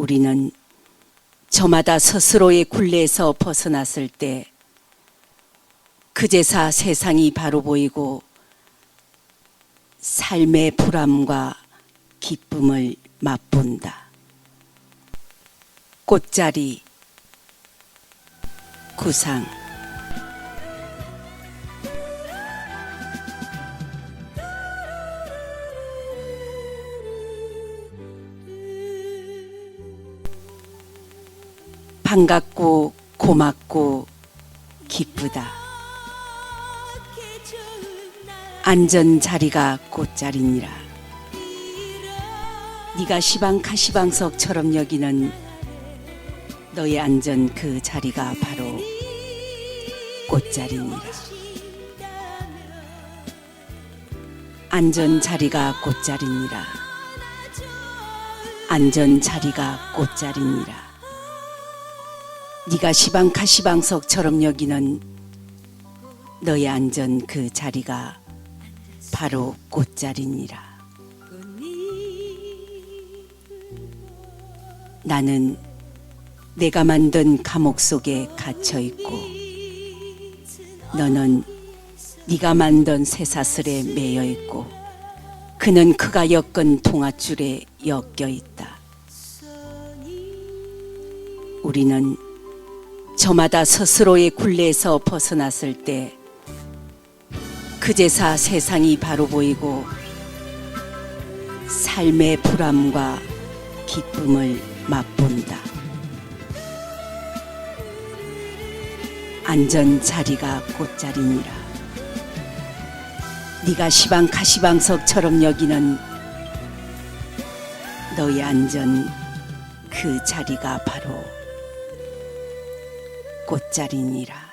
우리는 저마다 스스로의 굴레에서 벗어났을 때 그제사 세상이 바로 보이고 삶의 불안과 기쁨을 맛본다. 꽃자리 구상 반갑고 고맙고 기쁘다. 안전 자리가 꽃자리니라. 네가 시방 카시방석처럼 여기는 너의 안전 그 자리가 바로 꽃자리니라. 안전 자리가 꽃자리니라. 안전 자리가 꽃자리니라. 네가 시방 카시방석처럼 여기는 너의 안전 그 자리가 바로 꽃자리니라. 나는 내가 만든 감옥 속에 갇혀 있고 너는 네가 만든 쇠사슬에 매여 있고 그는 그가 엮은 동아줄에 엮여 있다. 우리는 저마다 스스로의 굴레에서 벗어났을 때 그제사 세상이 바로 보이고 삶의 불안과 기쁨을 맛본다. 안전 자리가 꽃자리니라. 네가 시방카시방석처럼 여기는 너의 안전 그 자리가 바로 꽃자리니라.